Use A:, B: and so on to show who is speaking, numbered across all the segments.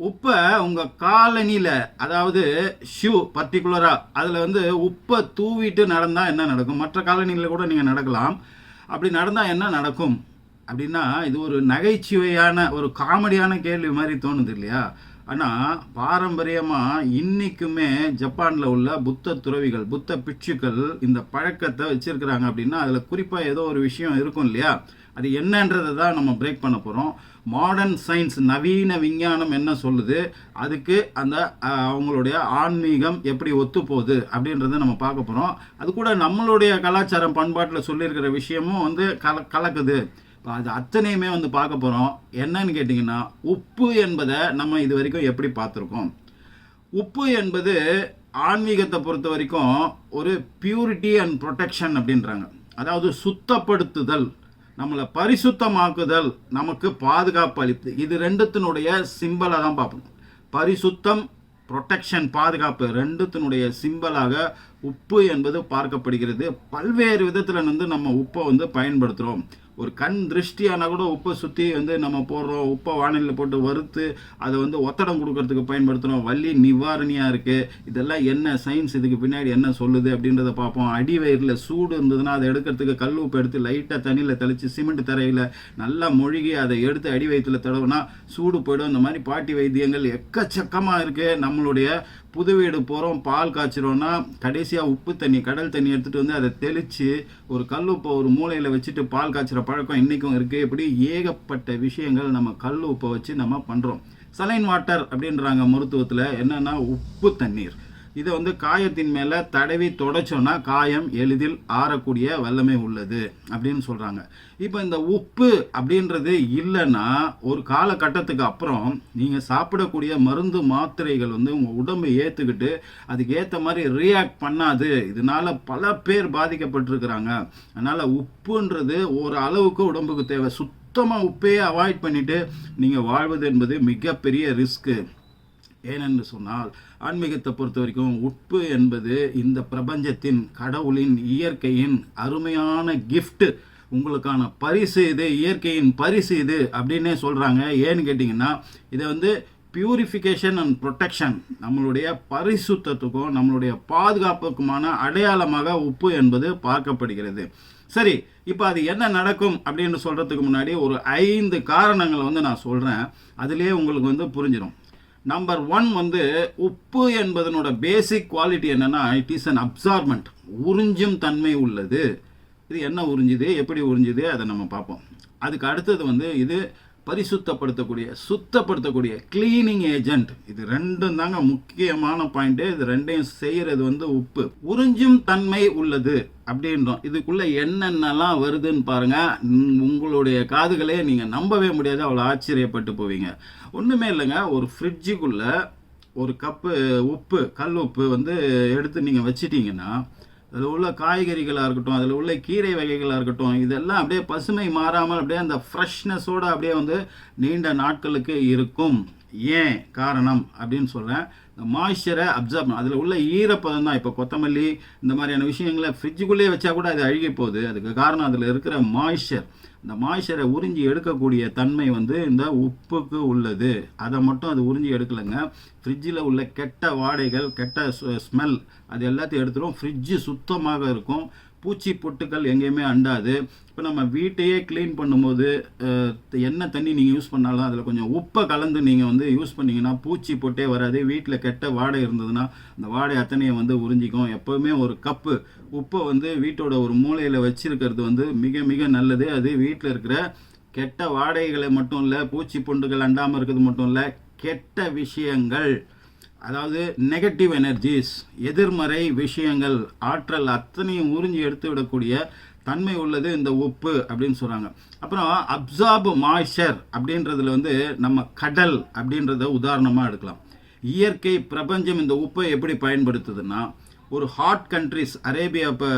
A: உப்பை உங்கள் காலனியில் அதாவது ஷூ பர்டிகுலராக அதில் வந்து உப்பை தூவிட்டு நடந்தால் என்ன நடக்கும்? மற்ற காலனியில் கூட நீங்கள் நடக்கலாம். அப்படி நடந்தால் என்ன நடக்கும்? அப்படின்னா இது ஒரு நகைச்சுவையான ஒரு காமெடியான கேள்வி மாதிரி தோணுது இல்லையா? ஆனால் பாரம்பரியமாக இன்றைக்குமே ஜப்பானில் உள்ள புத்த துறவிகள் புத்த பிட்சுக்கள் இந்த பழக்கத்தை வச்சுருக்கிறாங்க அப்படின்னா அதில் குறிப்பாக ஏதோ ஒரு விஷயம் இருக்கும் இல்லையா? அது என்னன்றதை தான் நம்ம பிரேக் பண்ண போகிறோம் மாடர்ன் சயின்ஸ் நவீன விஞ்ஞானம் என்ன சொல்லுது? அதுக்கு அந்த அவங்களுடைய ஆன்மீகம் எப்படி ஒத்து போகுது அப்படின்றத நம்ம பார்க்க போகிறோம் அது கூட நம்மளுடைய கலாச்சாரம் பண்பாட்டில் சொல்லியிருக்கிற விஷயமும் வந்து கல கலக்குது. இப்போ அது அத்தனையுமே வந்து பார்க்க போகிறோம் என்னன்னு கேட்டிங்கன்னா உப்பு என்பதை நம்ம இது வரைக்கும் எப்படி பார்த்துருக்கோம்? உப்பு என்பது ஆன்மீகத்தை பொறுத்த வரைக்கும் ஒரு பியூரிட்டி அண்ட் ப்ரொடெக்ஷன் அப்படின்றாங்க. அதாவது சுத்தப்படுத்துதல். நம்மளை பரிசுத்தமாக்குதல் நமக்கு பாதுகாப்பு அளிப்பு இது ரெண்டுத்தினுடைய சிம்பலாக தான் பார்ப்போம். பரிசுத்தம் ப்ரொடெக்ஷன் பாதுகாப்பு ரெண்டுத்தினுடைய சிம்பலாக உப்பு என்பது பார்க்கப்படுகிறது. பல்வேறு விதத்தில் வந்து நம்ம உப்பை வந்து பயன்படுத்துகிறோம் ஒரு கண் திருஷ்டியானா கூட உப்பை சுற்றி வந்து நம்ம போடுறோம். உப்பை வானிலையில் போட்டு வறுத்து அதை வந்து ஒத்தடம் கொடுக்கறதுக்கு பயன்படுத்துகிறோம் வலி நிவாரணியாக இருக்குது இதெல்லாம் என்ன சயின்ஸ் இதுக்கு பின்னாடி என்ன சொல்லுது அப்படின்றத பார்ப்போம். அடி வயிறில் சூடு இருந்ததுன்னா அதை எடுக்கிறதுக்கு கல் உப்பு எடுத்து லைட்டாக தண்ணியில் தெளித்து சிமெண்ட் தரையில் நல்லா மொழுகி அதை எடுத்து அடி வயிற்றுல தடவுனா சூடு போயிடும். இந்த மாதிரி பாட்டி வைத்தியங்கள் எக்கச்சக்கமாக இருக்குது நம்மளுடைய புது வீடு போகிறோம் பால் காய்ச்சிரோன்னா கடைசியாக உப்பு தண்ணி கடல் தண்ணி எடுத்துகிட்டு வந்து அதை தெளித்து ஒரு கல் உப்பை ஒரு மூலையில் வச்சுட்டு பால் காய்ச்சிற பழக்கம் இன்றைக்கும் இருக்குது இப்படி ஏகப்பட்ட விஷயங்கள் நம்ம கல் உப்பை வச்சு நம்ம பண்ணுறோம் சலைன் வாட்டர் அப்படின்றாங்க மருத்துவத்தில். என்னென்னா உப்பு தண்ணீர். இதை வந்து காயத்தின் மேலே தடவி தொடச்சோன்னா காயம் எளிதில் ஆறக்கூடிய வல்லமை உள்ளது அப்படின்னு சொல்கிறாங்க இப்போ இந்த உப்பு அப்படின்றது இல்லைன்னா ஒரு காலகட்டத்துக்கு அப்புறம் நீங்கள் சாப்பிடக்கூடிய மருந்து மாத்திரைகள் வந்து உங்கள் உடம்பை ஏற்றுக்கிட்டு அதுக்கு ஏற்ற மாதிரி ரியாக்ட் பண்ணாது. இதனால் பல பேர் பாதிக்கப்பட்டிருக்கிறாங்க. அதனால் உப்புன்றது ஒரு அளவுக்கு உடம்புக்கு தேவை. சுத்தமாக உப்பையே அவாய்ட் பண்ணிவிட்டு நீங்கள் வாழ்வது என்பது மிகப்பெரிய ரிஸ்க்கு ஏனென்று சொன்னால் ஆன்மீகத்தை பொறுத்த வரைக்கும் உப்பு என்பது இந்த பிரபஞ்சத்தின் கடவுளின் இயற்கையின் அருமையான கிஃப்ட்டு உங்களுக்கான பரிசு இது இயற்கையின் பரிசு இது அப்படின்னே சொல்கிறாங்க ஏன்னு கேட்டிங்கன்னா இதை வந்து பியூரிஃபிகேஷன் அண்ட் ப்ரொடெக்ஷன் நம்மளுடைய பரிசுத்தத்துக்கும் நம்மளுடைய பாதுகாப்புக்குமான அடையாளமாக உப்பு என்பது பார்க்கப்படுகிறது. சரி இப்போ அது என்ன நடக்கும் அப்படின்னு சொல்கிறதுக்கு முன்னாடி ஒரு ஐந்து காரணங்களை வந்து நான் சொல்கிறேன் அதுலேயே உங்களுக்கு வந்து புரிஞ்சிடும் நம்பர் ஒன் வந்து உப்பு என்பதனோட பேசிக் குவாலிட்டி என்னென்னா இட் இஸ் அன் அப்சார்மெண்ட் உறிஞ்சும் தன்மை உள்ளது. இது என்ன உறிஞ்சுது? எப்படி உறிஞ்சுது? அதை நம்ம பார்ப்போம். அதுக்கு அடுத்தது வந்து இது பரிசுத்தப்படுத்தக்கூடிய சுத்தப்படுத்தக்கூடிய க்ளீனிங் ஏஜென்ட் இது ரெண்டும் தாங்க முக்கியமான பாயிண்ட்டு இது ரெண்டையும் செய்கிறது வந்து உப்பு. உறிஞ்சும் தன்மை உள்ளது அப்படின்றோம். இதுக்குள்ளே என்னென்னலாம் வருதுன்னு பாருங்கள் உங்களுடைய காதுகளே நீங்கள் நம்பவே முடியாது. அவ்வளோ ஆச்சரியப்பட்டு போவீங்க. ஒன்றுமே இல்லைங்க. ஒரு ஃப்ரிட்ஜுக்குள்ளே ஒரு கப்பு உப்பு கல் உப்பு வந்து எடுத்து நீங்கள் வச்சிட்டிங்கன்னா அதில் உள்ள காய்கறிகளாக இருக்கட்டும் அதில் உள்ள கீரை வகைகளாக இருக்கட்டும் இதெல்லாம் அப்படியே பசுமை மாறாமல் அப்படியே அந்த ஃப்ரெஷ்னஸோடு அப்படியே வந்து நீண்ட நாட்களுக்கு இருக்கும். ஏன் காரணம் அப்படின்னு சொல்கிறேன் இந்த மாய்ஸ்சரை அப்சர்வ் அதில் உள்ள ஈரப்பதம் தான். இப்போ கொத்தமல்லி இந்த மாதிரியான விஷயங்களை ஃப்ரிட்ஜுக்குள்ளேயே வச்சா கூட அது அழுகி போகுது. அதுக்கு காரணம் அதில் இருக்கிற மாய்ஸ்சர் இந்த மாய்ஸ்சரை உறிஞ்சி எடுக்கக்கூடிய தன்மை வந்து இந்த உப்புக்கு உள்ளது. அதை மட்டும் அது உறிஞ்சி எடுக்கலைங்க. ஃப்ரிட்ஜில் உள்ள கெட்ட வாடைகள் கெட்ட ஸ்மெல் அது எல்லாத்தையும் எடுத்துரும். ஃப்ரிட்ஜு சுத்தமாக இருக்கும். பூச்சி பொட்டுக்கள் எங்கேயுமே அண்டாது. இப்போ நம்ம வீட்டையே க்ளீன் பண்ணும்போது என்ன தண்ணி நீங்கள் யூஸ் பண்ணாலும் அதில் கொஞ்சம் உப்பை கலந்து நீங்கள் வந்து யூஸ் பண்ணிங்கன்னா பூச்சி பொட்டே வராது. வீட்டில் கெட்ட வாடை இருந்ததுன்னா அந்த வாடை அத்தனையை வந்து உறிஞ்சிக்கும். எப்போவுமே ஒரு கப்பு உப்பை வந்து வீட்டோட ஒரு மூலையில் வச்சுருக்கிறது வந்து மிக மிக நல்லது. அது வீட்டில் இருக்கிற கெட்ட வாடைகளை மட்டும் இல்லை பூச்சி பொண்டுகள் அண்டாமல் இருக்கிறது மட்டும் இல்லை கெட்ட விஷயங்கள். அதாவது நெகட்டிவ் எனர்ஜிஸ் எதிர்மறை விஷயங்கள் ஆற்றல் அத்தனையும் உறிஞ்சி எடுத்து விடக்கூடிய தன்மை உள்ளது இந்த உப்பு அப்படின்னு சொல்கிறாங்க அப்புறம் அப்சார்ப் மாய்ச்சர் அப்படின்றதுல வந்து நம்ம கடல் அப்படின்றத உதாரணமாக எடுக்கலாம். இயற்கை பிரபஞ்சம் இந்த உப்பை எப்படி பயன்படுத்துதுன்னா ஒரு ஹாட் கண்ட்ரிஸ் அரேபியா இப்போ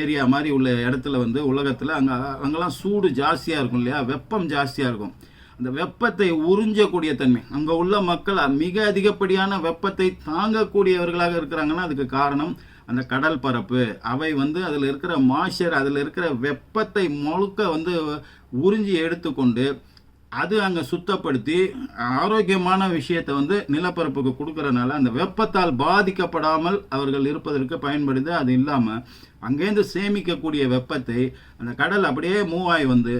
A: ஏரியா மாதிரி உள்ள இடத்துல வந்து உலகத்தில் அங்கே அங்கெல்லாம் சூடு ஜாஸ்தியாக இருக்கும் இல்லையா? வெப்பம் ஜாஸ்தியாக இருக்கும். அந்த வெப்பத்தை உறிஞ்சக்கூடிய தன்மை. அங்கே உள்ள மக்கள் மிக அதிகப்படியான வெப்பத்தை தாங்கக்கூடியவர்களாக இருக்கிறாங்கன்னா அதுக்கு காரணம் அந்த கடல் பரப்பு. அவை வந்து அதில் இருக்கிற மாய்ச்சர் அதில் இருக்கிற வெப்பத்தை முழுக்க வந்து உறிஞ்சி எடுத்துக்கொண்டு அது அங்கே சுத்தப்படுத்தி ஆரோக்கியமான விஷயத்தை வந்து நிலப்பரப்புக்கு கொடுக்கறனால அந்த வெப்பத்தால் பாதிக்கப்படாமல் அவர்கள் இருப்பதற்கு பயன்படுது. அது இல்லாமல் அங்கேருந்து சேமிக்கக்கூடிய வெப்பத்தை அந்த கடல் அப்படியே மூவாய் வந்து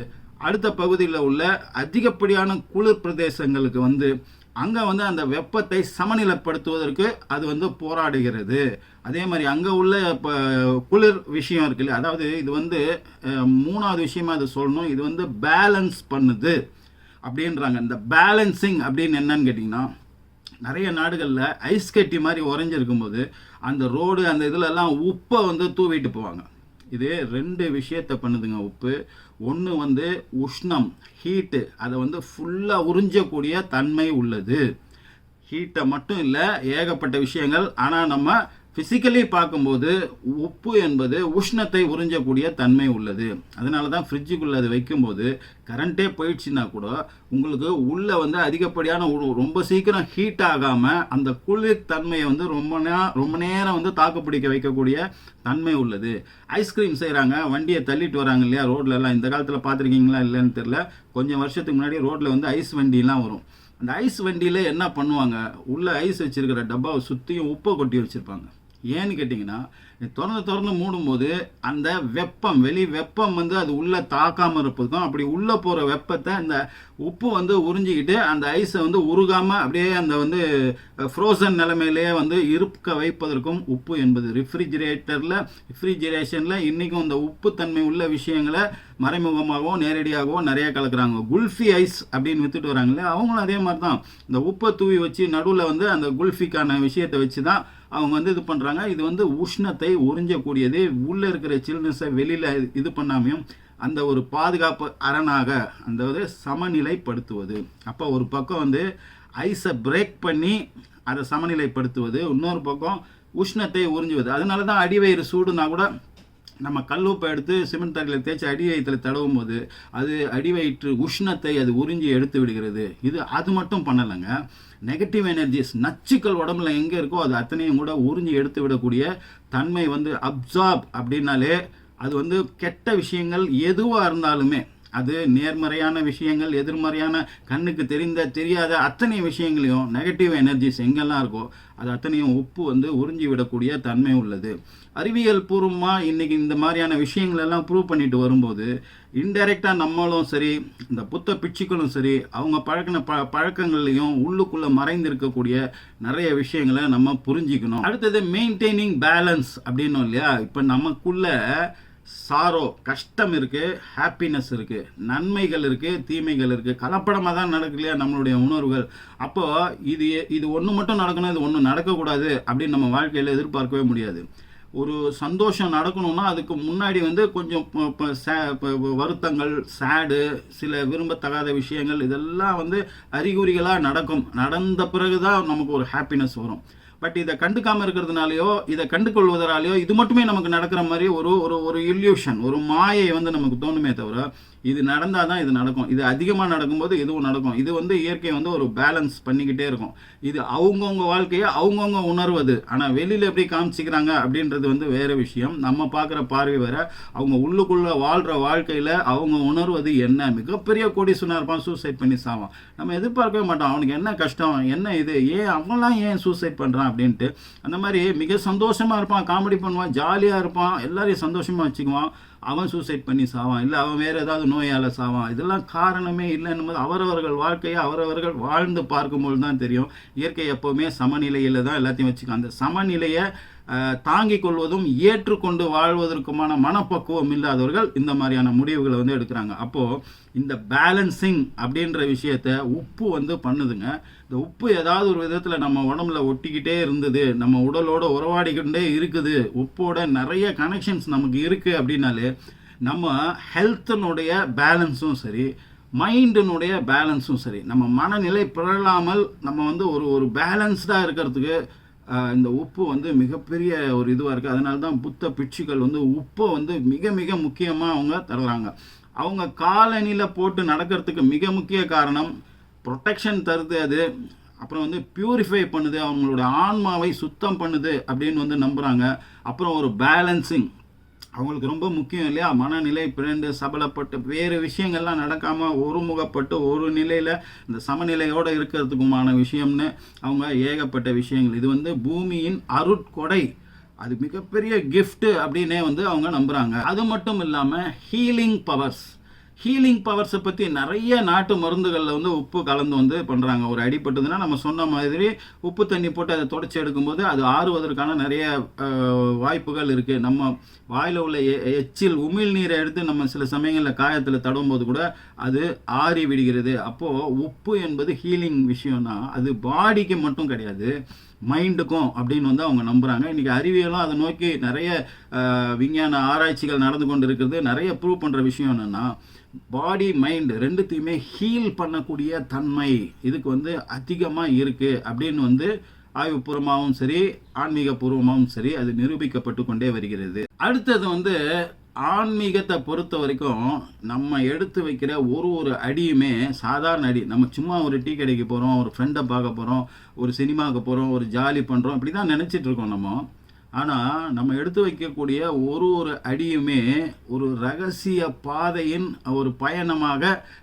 A: அடுத்த பகுதியில் உள்ள அதிகப்படியான குளிர் பிரதேசங்களுக்கு வந்து அங்கே வந்து அந்த வெப்பத்தை சமநிலைப்படுத்துவதற்கு அது வந்து போராடுகிறது. அதே மாதிரி அங்கே உள்ள இப்போ குளிர் விஷயம் இருக்குல்ல அதாவது இது வந்து மூணாவது விஷயமா அது சொல்லணும். இது வந்து பேலன்ஸ் பண்ணுது அப்படின்றாங்க. இந்த பேலன்சிங் அப்படின்னு என்னன்னு கேட்டிங்கன்னா நிறைய நாடுகளில் ஐஸ் கட்டி மாதிரி உறைஞ்சிருக்கும் போது அந்த ரோடு அந்த இதுலெல்லாம் உப்பை வந்து தூவிட்டு போவாங்க. இது ரெண்டு விஷயத்தை பண்ணுதுங்க உப்பு. ஒன்று வந்து உஷ்ணம் ஹீட்டு அதை வந்து ஃபுல்லாக உறிஞ்சக்கூடிய தன்மை உள்ளது. ஹீட்டை மட்டும் இல்லை ஏகப்பட்ட விஷயங்கள். ஆனால் நம்ம ஃபிசிக்கலி பார்க்கும்போது உப்பு என்பது உஷ்ணத்தை உறிஞ்சக்கூடிய தன்மை உள்ளது. அதனால தான் ஃப்ரிட்ஜுக்குள்ளே அது வைக்கும்போது கரண்ட்டே போயிடுச்சுன்னா கூட உங்களுக்கு உள்ளே வந்து அதிகப்படியான ரொம்ப சீக்கிரம் ஹீட் ஆகாமல் அந்த குளிர் தன்மையை வந்து ரொம்ப நே ரொம்ப நேரம் வந்து தாக்குப்பிடிக்க வைக்கக்கூடிய தன்மை உள்ளது. ஐஸ்கிரீம் செய்கிறாங்க வண்டியை தள்ளிட்டு வராங்க இல்லையா ரோட்லலாம் எல்லாம். இந்த காலத்தில் பார்த்துருக்கீங்களா இல்லைன்னு தெரில கொஞ்சம் வருஷத்துக்கு முன்னாடி ரோட்டில் வந்து ஐஸ் வண்டிலாம் வரும். அந்த ஐஸ் வண்டியில் என்ன பண்ணுவாங்க? உள்ளே ஐஸ் வச்சுருக்கிற டப்பாவை சுற்றியும் உப்பை கொட்டி வச்சுருப்பாங்க. ஏன்னு கேட்டிங்கன்னா திறந்து திறந்து மூடும்போது அந்த வெப்பம் வெளி வெப்பம் வந்து அது உள்ளே தாக்காமல் இருப்பதுக்கும் அப்படி உள்ளே போகிற வெப்பத்தை அந்த உப்பு வந்து உறிஞ்சிக்கிட்டு அந்த ஐஸை வந்து உருகாமல் அப்படியே அந்த வந்து ஃப்ரோசன் நிலைமையிலேயே வந்து இருக்க வைப்பதற்கும் உப்பு என்பது ரிஃப்ரிஜிரேட்டரில் ரிஃப்ரிஜிரேஷனில் இன்றைக்கும் இந்த உப்புத்தன்மை உள்ள விஷயங்களை மறைமுகமாகவும் நேரடியாகவும் நிறைய கலக்குறாங்க. குல்ஃபி ஐஸ் அப்படின்னு வித்துட்டு வராங்களே அவங்களும் அதே மாதிரி தான் இந்த உப்பை தூவி வச்சு நடுவில் வந்து அந்த குல்ஃபிக்கான விஷயத்தை வச்சு தான் அவங்க வந்து இது பண்ணுறாங்க இது வந்து உஷ்ணத்தை உறிஞ்சக்கூடியது. உள்ளே இருக்கிற சில்னஸை வெளியில் இது பண்ணாமையும் அந்த ஒரு பாதுகாப்பு அரணாக அந்த ஒரு சமநிலைப்படுத்துவது. அப்போ ஒரு பக்கம் வந்து ஐஸை பிரேக் பண்ணி அதை சமநிலைப்படுத்துவது. இன்னொரு பக்கம் உஷ்ணத்தை உறிஞ்சுவது. அதனால தான் அடிவயிறு சூடுனா கூட நம்ம கல்லுப்பை எடுத்து சிமெண்ட் தரையில் தேய்ச்சி அடி வயிற்றில் தடவும் போது அது அடி வயிற்று உஷ்ணத்தை அது உறிஞ்சி எடுத்து விடுகிறது. இது அது மட்டும் பண்ணலைங்க. நெகட்டிவ் எனர்ஜிஸ் நச்சுக்கள் உடம்புல எங்கே இருக்கோ அது அத்தனையும் கூட உறிஞ்சி எடுத்து விடக்கூடிய தன்மை வந்து அப்சார்ப் அப்படின்னாலே அது வந்து கெட்ட விஷயங்கள் எதுவாக இருந்தாலுமே அது நேர்மறையான விஷயங்கள் எதிர்மறையான கண்ணுக்கு தெரிந்த தெரியாத அத்தனை விஷயங்களையும் நெகட்டிவ் எனர்ஜிஸ் எங்கெல்லாம் இருக்கோ அது அத்தனையும் உப்பு வந்து உறிஞ்சி விடக்கூடிய தன்மை உள்ளது. அறிவியல் பூர்வமாக இன்றைக்கி இந்த மாதிரியான விஷயங்கள் எல்லாம் ப்ரூவ் பண்ணிட்டு வரும்போது இன்டைரக்டாக நம்மளும் சரி இந்த புத்த பிச்சுக்களும் சரி அவங்க பழக்கின ப பழக்கங்கள்லையும் உள்ளுக்குள்ளே மறைந்திருக்கக்கூடிய நிறைய விஷயங்களை நம்ம புரிஞ்சிக்கணும். அடுத்தது மெயின்டைனிங் பேலன்ஸ் அப்படின்னும் இல்லையா? இப்போ நமக்குள்ளே சாரோ கஷ்டம் இருக்குது ஹாப்பினஸ் இருக்குது நன்மைகள் இருக்குது தீமைகள் இருக்குது கலப்படமாக தான் நடக்கு இல்லையா நம்மளுடைய உணர்வுகள்? அப்போது இது இது ஒன்று மட்டும் நடக்கணும் இது ஒன்று நடக்கக்கூடாது அப்படின்னு நம்ம வாழ்க்கையில் எதிர்பார்க்கவே முடியாது. ஒரு சந்தோஷம் நடக்கணும்னா அதுக்கு முன்னாடி வந்து கொஞ்சம் இப்போ சே- வருத்தங்கள் சேடு சில விரும்பத்தகாத விஷயங்கள் இதெல்லாம் வந்து அறிகுறிகளாக நடக்கும். நடந்த பிறகு தான் நமக்கு ஒரு ஹாப்பினஸ் வரும். பட் இதை கண்டுக்காம இருக்கிறதுனாலயோ இதை கண்டுகொள்வதனாலையோ இது மட்டுமே நமக்கு நடக்கிற மாதிரி ஒரு ஒரு ஒரு இல்யூஷன் ஒரு மாயை வந்து நமக்கு தோணுமே தவிர இது நடந்தால் தான் இது நடக்கும். இது அதிகமாக நடக்கும்போது இதுவும் நடக்கும். இது வந்து இயற்கை வந்து ஒரு பேலன்ஸ் பண்ணிக்கிட்டே இருக்கும். இது அவங்கவுங்க வாழ்க்கையை அவங்கவுங்க உணர்வது. ஆனால் வெளியில் எப்படி காமிச்சிக்கிறாங்க அப்படின்றது வந்து வேறு விஷயம். நம்ம பார்க்குற பார்வை வேற. அவங்க உள்ளுக்குள்ளே வாழ்கிற வாழ்க்கையில் அவங்க உணர்வது என்ன? மிகப்பெரிய கோடீஸ்வரனா இருப்பான் சூசைட் பண்ணி சாவான். நம்ம எதிர்பார்க்கவே மாட்டோம். அவனுக்கு என்ன கஷ்டம்? என்ன இது? ஏன் அவன்லாம் ஏன் சூசைட் பண்ணுறான் அப்படின்ட்டு. அந்த மாதிரி மிக சந்தோஷமாக இருப்பான் காமெடி பண்ணுவான் ஜாலியாக இருப்பான் எல்லாரையும் சந்தோஷமாக வச்சுக்குவான். அவன் சூசைட் பண்ணி சாவான். இல்லை அவன் வேறு ஏதாவது நோயால் சாவான். இதெல்லாம் காரணமே இல்லைன்னும் போது அவரவர்கள் வாழ்க்கையை அவரவர்கள் வாழ்ந்து பார்க்கும்போது தான் தெரியும். இயற்கை எப்போவுமே சமநிலையில் தான் எல்லாத்தையும் வச்சுக்கோ அந்த சமநிலையை தாங்கிக் கொள்வதும் ஏற்றுக்கொண்டு வாழ்வதற்குமான மனப்பக்குவம் இல்லாதவர்கள் இந்த மாதிரியான முடிவுகளை வந்து எடுக்கிறாங்க. அப்போது இந்த பேலன்சிங் அப்படின்ற விஷயத்த உப்பு வந்து பண்ணுதுங்க. இந்த உப்பு ஏதாவது ஒரு விதத்தில் நம்ம உடம்புல ஒட்டிக்கிட்டே இருந்தது நம்ம உடலோட உறவாடிக்கிட்டே இருக்குது உப்போட நிறைய கனெக்ஷன்ஸ் நமக்கு இருக்குது அப்படின்னாலே நம்ம ஹெல்த்தினுடைய பேலன்ஸும் சரி மைண்டினுடைய பேலன்ஸும் சரி நம்ம மனநிலை பிறழாமல் நம்ம வந்து ஒரு ஒரு பேலன்ஸ்டாக இருக்கிறதுக்கு இந்த உப்பு வந்து மிகப்பெரிய ஒரு இதுவாக இருக்குது அதனால தான் புத்த பிட்சுகள் வந்து உப்பை வந்து மிக மிக முக்கியமாக அவங்க தருகிறாங்க. அவங்க காலணியில் போட்டு நடக்கிறதுக்கு மிக முக்கிய காரணம் ப்ரொட்டெக்ஷன் தருது அது. அப்புறம் வந்து பியூரிஃபை பண்ணுது அவங்களோட ஆன்மாவை சுத்தம் பண்ணுது அப்படின்னு வந்து நம்புகிறாங்க அப்புறம் ஒரு பேலன்சிங் அவங்களுக்கு ரொம்ப முக்கியம் இல்லையா? மனநிலை பிறண்டு சபலப்பட்டு வேறு விஷயங்கள்லாம் நடக்காமல் ஒருமுகப்பட்டு ஒரு நிலையில் இந்த சமநிலையோடு இருக்கிறதுக்குமான விஷயம்னு அவங்க ஏகப்பட்ட விஷயங்கள். இது வந்து பூமியின் அருட்கொடை. அது மிகப்பெரிய கிஃப்ட்டு அப்படின்னே வந்து அவங்க நம்புகிறாங்க அது மட்டும் இல்லாமல் ஹீலிங் பவர்ஸ் ஹீலிங் பவர்ஸை பற்றி நிறைய நாட்டு மருந்துகளில் வந்து உப்பு கலந்து வந்து பண்ணுறாங்க ஒரு அடிப்பட்டதுன்னா நம்ம சொன்ன மாதிரி உப்பு தண்ணி போட்டு அதை தொடச்சி எடுக்கும்போது அது ஆறுவதற்கான நிறைய வாய்ப்புகள் இருக்குது நம்ம வாயில் உள்ள எ- எச்சில் உமிழ் நீரை எடுத்து நம்ம சில சமயங்களில் காயத்தில் தடும்போது கூட அது ஆறி விடுகிறது. அப்போது உப்பு என்பது ஹீலிங் விஷயம்னா அது பாடிக்கு மட்டும் கிடையாது. மைண்டுக்கும் அப்படின்னு வந்து அவங்க நம்புகிறாங்க இன்றைக்கி அறிவியலும் அதை நோக்கி நிறைய விஞ்ஞான ஆராய்ச்சிகள் நடந்து கொண்டு இருக்கிறது நிறைய ப்ரூவ் பண்ணுற விஷயம் என்னென்னா பாடி மைண்ட் ரெண்டுத்தையுமே ஹீல் பண்ணக்கூடிய தன்மை இதுக்கு வந்து அதிகமாக இருக்குது அப்படின்னு வந்து ஆய்வுபூர்வமாகவும் சரி ஆன்மீக பூர்வமாகவும் சரி அது நிரூபிக்கப்பட்டு கொண்டே வருகிறது. அடுத்தது வந்து ஆன்மீகத்தை பொறுத்த வரைக்கும் நம்ம எடுத்து வைக்கிற ஒரு ஒரு அடியுமே சாதாரண அடி. நம்ம சும்மா ஒரு டீ கடைக்கு போகிறோம் ஒரு ஃப்ரெண்டை பார்க்க போகிறோம் ஒரு சினிமாவுக்கு போகிறோம் ஒரு ஜாலி பண்ணுறோம் இப்படி தான் நினச்சிட்டு இருக்கோம் நம்ம. ஆனால் நம்ம எடுத்து வைக்கக்கூடிய ஒரு ஒரு அடியுமே ஒரு ரகசிய பாதையின் ஒரு பயணமாக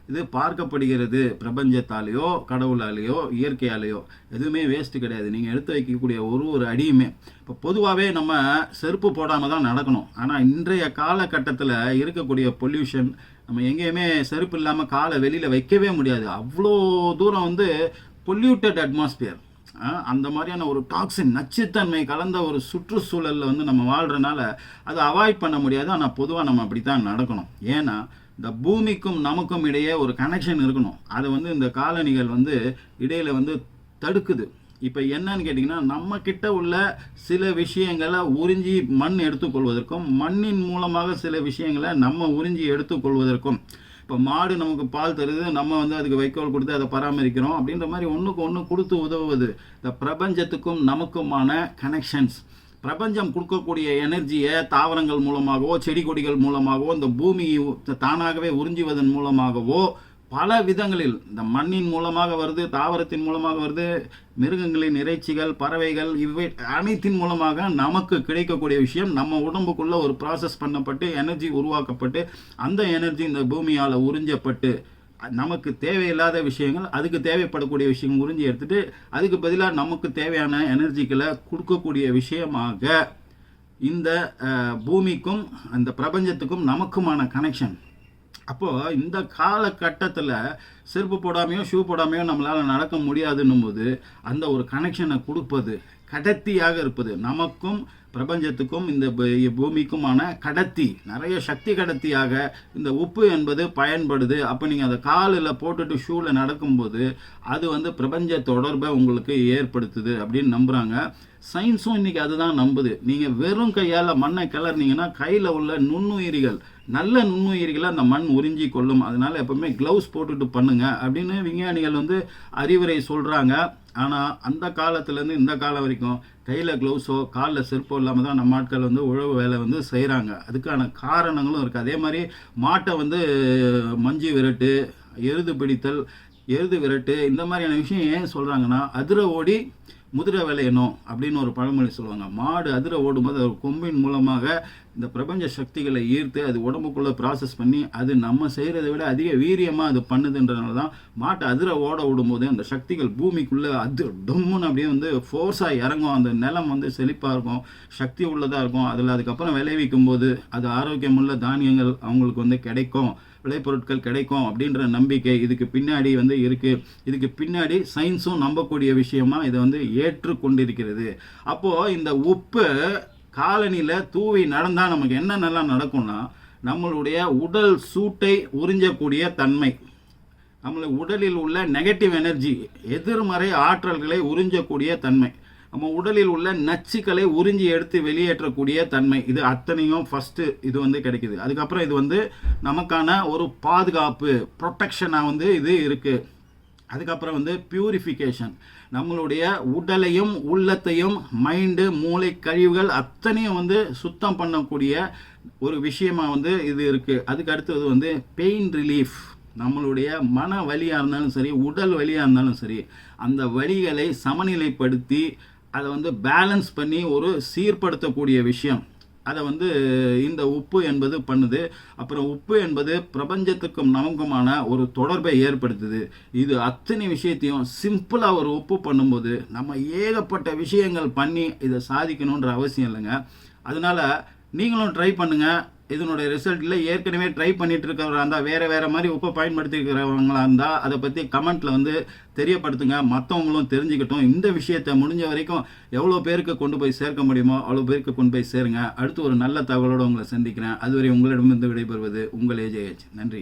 A: இது பார்க்கப்படுகிறது. பிரபஞ்சத்தாலேயோ கடவுளாலேயோ இயற்கையாலேயோ. எதுவுமே வேஸ்ட்டு கிடையாது. நீங்கள் எடுத்து வைக்கக்கூடிய ஒரு ஒரு அடியுமே. இப்போ பொதுவாகவே நம்ம செருப்பு போடாமல் தான் நடக்கணும். ஆனால் இன்றைய காலகட்டத்தில் இருக்கக்கூடிய பொல்யூஷன் நம்ம எங்கேயுமே செருப்பு இல்லாமல் காலை வெளியில் வைக்கவே முடியாது. அவ்வளோ தூரம் வந்து பொல்யூட்டட் அட்மாஸ்பியர் அந்த மாதிரியான ஒரு டாக்ஸின் நச்சுத்தன்மை கலந்த ஒரு சுற்றுச்சூழலில் வந்து நம்ம வாழ்கிறனால அதை அவாய்ட் பண்ண முடியாது. ஆனால் பொதுவாக நம்ம அப்படி தான் நடக்கணும். ஏன்னா இந்த பூமிக்கும் நமக்கும் இடையே ஒரு கனெக்ஷன் இருக்கணும். அதை வந்து இந்த காலனிகள் வந்து இடையில் வந்து தடுக்குது. இப்போ என்னன்னு கேட்டிங்கன்னா நம்ம கிட்ட உள்ள சில விஷயங்களை உறிஞ்சி மண் எடுத்துக்கொள்வதற்கும் மண்ணின் மூலமாக சில விஷயங்களை நம்ம உறிஞ்சி எடுத்துக்கொள்வதற்கும் இப்போ மாடு நமக்கு பால் தருது நம்ம வந்து அதுக்கு வைக்கோல் கொடுத்து அதை பராமரிக்கிறோம் அப்படின்ற மாதிரி ஒன்றுக்கு ஒன்று கொடுத்து உதவுவது. இந்த பிரபஞ்சத்துக்கும் நமக்குமான கனெக்ஷன்ஸ் பிரபஞ்சம் கொடுக்கக்கூடிய எனர்ஜியை தாவரங்கள் மூலமாகவோ செடி கொடிகள் மூலமாகவோ இந்த பூமி தானாகவே உறிஞ்சுவதன் மூலமாகவோ பல விதங்களில் இந்த மண்ணின் மூலமாக வருது தாவரத்தின் மூலமாக வருது மிருகங்களின் இறைச்சிகள் பறவைகள் இவை அனைத்தின் மூலமாக நமக்கு கிடைக்கக்கூடிய விஷயம் நம்ம உடம்புக்குள்ளே ஒரு ப்ராசஸ் பண்ணப்பட்டு எனர்ஜி உருவாக்கப்பட்டு அந்த எனர்ஜி இந்த பூமியால் உறிஞ்சப்பட்டு நமக்கு தேவையில்லாத விஷயங்கள் அதுக்கு தேவைப்படக்கூடிய விஷயங்கள் உறிஞ்சி எடுத்துட்டு அதுக்கு பதிலாக நமக்கு தேவையான எனர்ஜிகளை கொடுக்கக்கூடிய விஷயமாக இந்த பூமிக்கும் அந்த பிரபஞ்சத்துக்கும் நமக்குமான கனெக்ஷன் அப்போது இந்த காலகட்டத்தில் செருப்பு போடாமையோ ஷூ போடாமையோ நம்மளால் நடக்க முடியாதுன்னும் போது அந்த ஒரு கனெக்ஷனை கொடுப்பது கடத்தியாக இருப்பது. நமக்கும் பிரபஞ்சத்துக்கும் இந்த பூமிக்குமான கடத்தி நிறைய சக்தி கடத்தியாக இந்த உப்பு என்பது பயன்படுது. அப்போ நீங்கள் அதை காலில் போட்டுட்டு ஷூவில் நடக்கும்போது அது வந்து பிரபஞ்ச தொடர்பை உங்களுக்கு ஏற்படுத்துது அப்படின்னு நம்புகிறாங்க சயின்ஸும் இன்னைக்கு அதுதான் நம்புது. நீங்கள் வெறும் கையால் மண்ணை கிளறினீங்கன்னா கையில் உள்ள நுண்ணுயிரிகள் நல்ல நுண்ணுயிரிகளை அந்த மண் உறிஞ்சி கொள்ளும். அதனால எப்பவுமே க்ளவுஸ் போட்டுட்டு பண்ணுங்க அப்படின்னு விஞ்ஞானிகள் வந்து அறிவுரை சொல்கிறாங்க ஆனால் அந்த காலத்துலேருந்து இந்த காலம் வரைக்கும் கையில் க்ளவுஸோ காலில் செருப்போ இல்லாமல் தான் நம்ம ஆட்கள் வந்து உழவு வேலை வந்து செய்கிறாங்க அதுக்கான காரணங்களும் இருக்குது அதே மாதிரி மாட்டை வந்து மஞ்சு விரட்டு எருது பிடித்தல் எருது விரட்டு இந்த மாதிரியான விஷயம் ஏன் சொல்கிறாங்கன்னா அதிர ஓடி முதிரை விளையணும் அப்படின்னு ஒரு பழமொழி சொல்லுவாங்க. மாடு அதிர ஓடும்போது அது கொம்பின் மூலமாக இந்த பிரபஞ்ச சக்திகளை ஈர்த்து அது உடம்புக்குள்ளே ப்ராசஸ் பண்ணி அது நம்ம செய்கிறத விட அதிக வீரியமாக அது பண்ணுதுன்றனால தான் மாட்டை அதிர ஓட விடும்போது அந்த சக்திகள் பூமிக்குள்ளே அது டொம்முன்னு அப்படியே வந்து ஃபோர்ஸாக இறங்கும். அந்த நிலம் வந்து செழிப்பாக இருக்கும் சக்தி உள்ளதாக இருக்கும். அதில் அதுக்கப்புறம் விளைவிக்கும் போது அது ஆரோக்கியமுள்ள தானியங்கள் அவங்களுக்கு வந்து கிடைக்கும். விளைபொருட்கள் கிடைக்கும் அப்படின்ற நம்பிக்கை இதுக்கு பின்னாடி வந்து இருக்குது இதுக்கு பின்னாடி சயின்ஸும் நம்பக்கூடிய விஷயமா இதை வந்து ஏற்றுக்கொண்டிருக்கிறது. அப்போது இந்த உப்பு காலனியில் தூவி நடந்தால் நமக்கு என்னென்னலாம் நடக்கும்னா நம்மளுடைய உடல் சூட்டை உறிஞ்சக்கூடிய தன்மை நம்மள உடலில் உள்ள நெகட்டிவ் எனர்ஜி எதிர்மறை ஆற்றல்களை உறிஞ்சக்கூடிய தன்மை. நம்ம உடலில் உள்ள நச்சுக்களை உறிஞ்சி எடுத்து வெளியேற்றக்கூடிய தன்மை. இது அத்தனையும் ஃபஸ்ட்டு இது வந்து கிடைக்குது. அதுக்கப்புறம் இது வந்து நமக்கான ஒரு பாதுகாப்பு ப்ரொட்டெக்ஷனாக வந்து இது இருக்குது அதுக்கப்புறம் வந்து பியூரிஃபிகேஷன் நம்மளுடைய உடலையும் உள்ளத்தையும் மைண்டு மூளை கழிவுகள் அத்தனையும் வந்து சுத்தம் பண்ணக்கூடிய ஒரு விஷயமாக வந்து இது இருக்குது அதுக்கு அடுத்தது வந்து பெயின் ரிலீஃப் நம்மளுடைய மன வலியாக இருந்தாலும் சரி உடல் வலியாக இருந்தாலும் சரி அந்த வழிகளை சமநிலைப்படுத்தி அதை வந்து பேலன்ஸ் பண்ணி ஒரு சீர்படுத்தக்கூடிய விஷயம். அதை வந்து இந்த உப்பு என்பது பண்ணுது. அப்புறம் உப்பு என்பது பிரபஞ்சத்துக்கும் நமக்குமான ஒரு தொடர்பை ஏற்படுத்துது. இது அத்தனை விஷயத்தையும் சிம்பிளாக ஒரு உப்பு பண்ணும்போது நம்ம ஏகப்பட்ட விஷயங்கள் பண்ணி இதை சாதிக்கணுன்ற அவசியம் இல்லைங்க. அதனால் நீங்களும் ட்ரை பண்ணுங்கள் இதனுடைய ரிசல்ட்டில் ஏற்கனவே ட்ரை பண்ணிட்டு இருக்கிறவராக இருந்தால் வேறு வேறு மாதிரி உப்பை பயன்படுத்தியிருக்கிறவங்களா இருந்தால் அதை பற்றி கமெண்ட்டில் வந்து தெரியப்படுத்துங்க. மற்றவங்களும் தெரிஞ்சுக்கிட்டும். இந்த விஷயத்தை முடிஞ்ச வரைக்கும் எவ்வளோ பேருக்கு கொண்டு போய் சேர்க்க முடியுமோ அவ்வளோ பேருக்கு கொண்டு போய் சேருங்க. அடுத்து ஒரு நல்ல தகவலோடு உங்களை சந்திக்கிறேன். அதுவரை உங்களிடமிருந்து விடைபெறுவது உங்கள் ஏஜேஹெச் நன்றி.